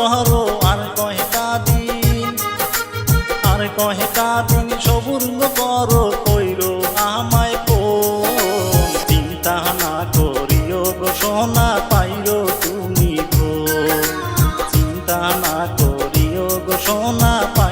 সবুর আর কহে দিন আর কহে দিন সবুর করো কইরো আমায় কো। চিন্তা না করিও গো, সোনা পাইরো তুমি গো। চিন্তা না করিও গো, সোনা পাইরো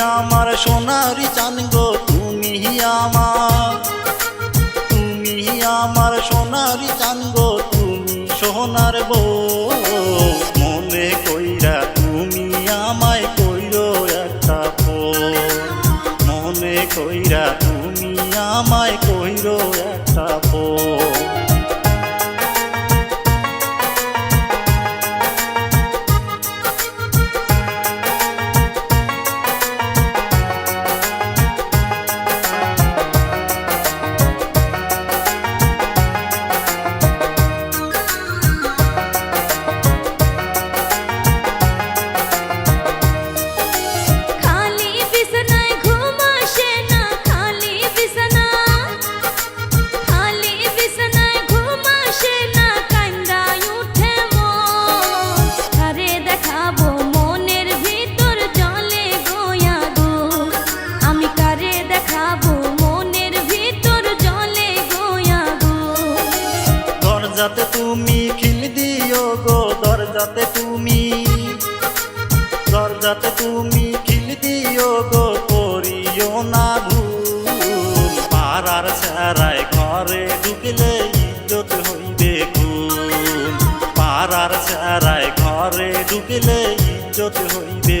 আমার সোনারি চান গো, তুমি আমার। তুমি আমার সোনারি চান গো, তুমি সোনার বউ। মনে কইরা তুমি আমায় কইরো একটা মনে কইরা দরজাতে তুমি খিল দিও গো, করিও না ভুল। পাড়ার সারায় ঘরে ঢুকলে ইজ্জত হইবে কুল। পাড়ার সারায় ঘরে ঢুকলে ইজ্জত হইবে